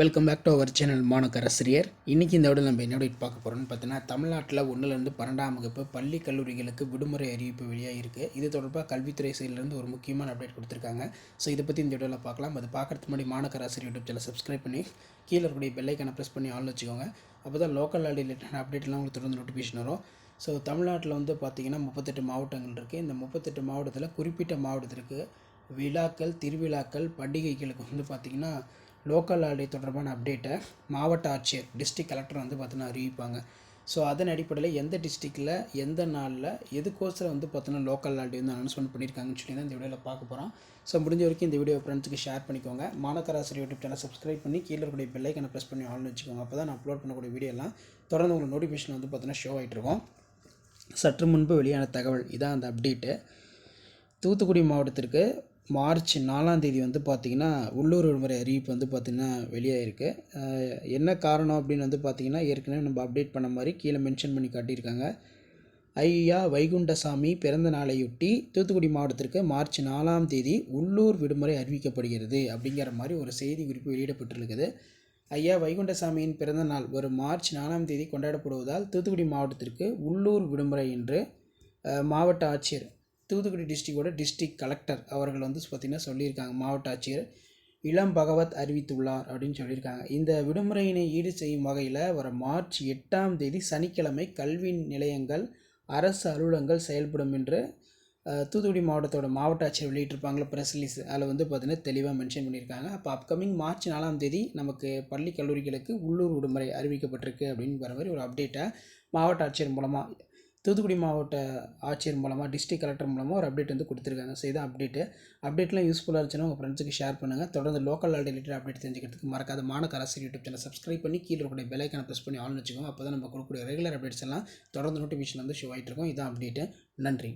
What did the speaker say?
Welcome back to our channel மாணக்கரசிரியர் இன்றைக்கி இந்த விட நம்ம என்ன update பார்க்க போகிறோம்னு பார்த்தீங்கன்னா தமிழ்நாட்டில் ஒன்றுலேருந்து பன்னெண்டாம் வகுப்பு பள்ளி கல்லூரிகளுக்கு விடுமுறை அறிவிப்பு வெளியாக இருக்குது இது தொடர்பாக கல்வித்துறை சைட்லேருந்து ஒரு முக்கியமான அப்டேட் கொடுத்துருக்காங்க. ஸோ இதை பற்றி இந்த வீடியோவில் பார்க்கலாம். அது பார்க்கறதுக்கு முன்னாடி மாணக்கராசிரியர் யூடியூப் சேனல் சப்ஸ்கிரைப் பண்ணி கீழே இருக்கக்கூடிய பெல்லைக்கான ப்ரெஸ் பண்ணி ஆன் வச்சுக்கோங்க. அப்போ தான் லோக்கல் ரிலேட்டட் அப்டேட்லாம் உங்களுக்கு தொடர்ந்து நோட்டிஃபிகேஷன் வரும். ஸோ தமிழ்நாட்டில் வந்து பார்த்திங்கன்னா முப்பத்தெட்டு மாவட்டங்கள் இருக்குது இந்த முப்பத்தெட்டு மாவட்டத்தில் குறிப்பிட்ட மாவட்டத்திற்கு விழாக்கள் திருவிழாக்கள் பண்டிகைகளுக்கு வந்து பார்த்திங்கன்னா லோக்கல் ஹாலிடே தொடர்பான அப்டேட்டை மாவட்ட ஆட்சியர் டிஸ்ட்ரிக் கலெக்டர் வந்து பார்த்தோன்னா அறிவிப்பாங்க. ஸோ அதன் அடிப்படையில் எந்த டிஸ்ட்ரிக்டில் எந்த நாளில் எதுக்கோசரம் வந்து பார்த்தோன்னா லோக்கல் ஹாலிடே வந்து அனௌன்ஸ்மெண்ட் பண்ணியிருக்காங்கன்னு சொல்லி தான் இந்த வீடியோவில் பார்க்க போகிறோம் ஸோ முடிஞ்ச வரைக்கும் இந்த வீடியோ ஃப்ரெண்ட்ஸுக்கு ஷேர் பண்ணிக்கோங்க. மாநகராசிரி யூடியூப் சேனல் சப்ஸ்கிரைப் பண்ணி கீழே இருக்கக்கூடிய பெல்லைக்கனை ப்ரெஸ் பண்ணி ஆன் வச்சுக்கோங்க. அப்போ தான் நான் அப்லோட் பண்ணக்கூடிய வீடியோலாம் தொடர்ந்து உங்களுக்கு நோட்டிஃபிகேஷன் வந்து பார்த்தோன்னா ஷோ ஆகிட்டு இருக்கும். சற்று முன்பு வெளியான தகவல். இதான் அந்த அப்டேட்டு தூத்துக்குடி மாவட்டத்திற்கு மார்ச் நாலாம் தேதி வந்து பார்த்திங்கன்னா உள்ளூர் விடுமுறை அறிவிப்பு வந்து பார்த்திங்கன்னா வெளியாகிருக்கு என்ன காரணம் அப்படின்னு வந்து பார்த்திங்கன்னா ஏற்கனவே நம்ம அப்டேட் பண்ண மாதிரி கீழே மென்ஷன் பண்ணி காட்டியிருக்காங்க. ஐயா வைகுண்டசாமி பிறந்த நாளையொட்டி தூத்துக்குடி மாவட்டத்திற்கு மார்ச் நாலாம் தேதி உள்ளூர் விடுமுறை அறிவிக்கப்படுகிறது அப்படிங்கிற மாதிரி ஒரு செய்தி குறிப்பு வெளியிடப்பட்டிருக்குது. ஐயா வைகுண்டசாமியின் பிறந்த நாள் வரும் மார்ச் நாலாம் தேதி கொண்டாடப்படுவதால் தூத்துக்குடி மாவட்டத்திற்கு உள்ளூர் விடுமுறை என்று மாவட்ட ஆட்சியர் தூத்துக்குடி டிஸ்ட்ரிக்டோட டிஸ்ட்ரிக்ட் கலெக்டர் அவர்கள் வந்து பார்த்திங்கன்னா சொல்லியிருக்காங்க மாவட்ட ஆட்சியர் இளம் பகவத் அறிவித்துள்ளார் அப்படின்னு சொல்லியிருக்காங்க. இந்த விடுமுறையினை ஈடு செய்யும் வகையில் வர மார்ச் எட்டாம் தேதி சனிக்கிழமை கல்வி நிலையங்கள் அரசு அலுவலகங்கள் செயல்படும் என்று தூத்துக்குடி மாவட்டத்தோட மாவட்ட ஆட்சியர் வெளியிட்டிருப்பாங்களே ப்ரெஸ் ரிலீஸ் அதில் வந்து பார்த்தீங்கன்னா தெளிவாக மென்ஷன் பண்ணியிருக்காங்க. அப்போ அப்கமிங் மார்ச் நாலாம் தேதி நமக்கு பள்ளி கல்லூரிகளுக்கு உள்ளூர் விடுமுறை அறிவிக்கப்பட்டிருக்கு அப்படின்னு வர மாதிரி ஒரு அப்டேட்டை மாவட்ட ஆட்சியர் மூலமாக தூத்துக்குடி மாவட்ட ஆட்சியர் மூலமாக டிஸ்ட்ரிக்ட் கலெக்டர் மூலமாக ஒரு அப்டேட் வந்து கொடுத்துருக்காங்க. ஸோ இதான் அப்டேட்டு அப்டேட்லாம் யூஸ்ஃபுல்லாக இருந்துச்சுன்னா உங்கள் ஃப்ரெண்ட்ஸுக்கு ஷேர் பண்ணுங்கள் தொடர்ந்து லோக்கல் ரிலேட்டட் அப்டேட் தெரிஞ்சுக்கிறதுக்கு மறக்காத மாநகர அரசு யூடியூப் சேனல் சப்ஸ்கிரைப் பண்ணி கீழே இருக்கக்கூடிய பெலைக்கான ப்ரெஸ் பண்ணி ஆன் வச்சுக்கோங்க அப்போ தான் நம்ம கொடுக்கக்கூடிய ரெகுலர் அப்டேட்ஸ் எல்லாம் தொடர்ந்து நோட்டிஃபிகேஷன் வந்து ஷோ ஆகிட்டு இருக்கும். இதான் அப்டேட்டு நன்றி.